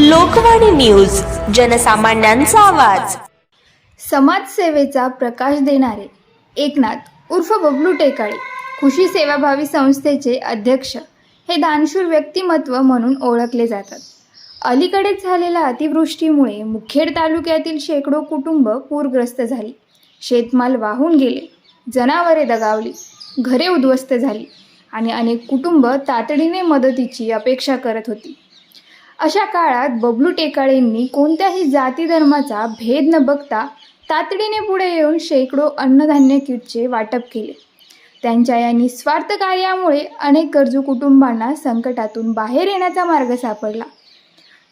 Lokvani news जनसामान्यांचा आवाज. समाजसेवेचा प्रकाश देणारे एकनाथ उर्फ बबलू टेकाळे खुशी सेवाभावी संस्थेचे अध्यक्ष हे दानशूर व्यक्तिमत्व म्हणून ओळखले जातात. अलीकडेच झालेल्या अतिवृष्टीमुळे मुखेड तालुक्यातील शेकडो कुटुंब पूरग्रस्त झाली. शेतमाल वाहून गेले जनावरे दगावली घरे उद्ध्वस्त झाली आणि अनेक कुटुंब तातडीने मदतीची अपेक्षा करत होती. अशा काळात बबलू टेकाळेंनी कोणत्याही जाती धर्माचा भेद न बघता तातडीने पुढे येऊन शेकडो अन्नधान्य किटचे वाटप केले. त्यांच्या या निस्वार्थ कार्यामुळे अनेक गरजू कुटुंबांना संकटातून बाहेर येण्याचा मार्ग सापडला.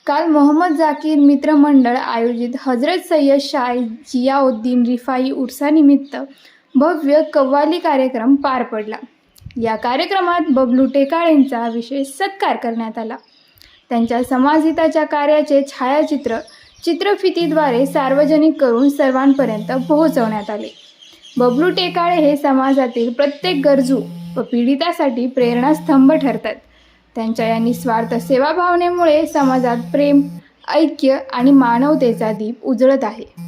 काल मोहम्मद जाकीर मित्रमंडळ आयोजित हजरत सय्यद शाह जियाउद्दीन रिफाई उर्सानिमित्त भव्य कव्वाली कार्यक्रम पार पडला. या कार्यक्रमात बबलू टेकाळेंचा विशेष सत्कार करण्यात आला. त्यांच्या समाजहिताच्या कार्याचे छायाचित्र चित्रफितीद्वारे सार्वजनिक करून सर्वांपर्यंत पोहोचवण्यात आले. बबलू टेकाळे हे समाजातील प्रत्येक गरजू व पीडितासाठी प्रेरणास्तंभ ठरतात. त्यांच्या या निस्वार्थ सेवाभावनेमुळे समाजात प्रेम ऐक्य आणि मानवतेचा दीप उजळत आहे.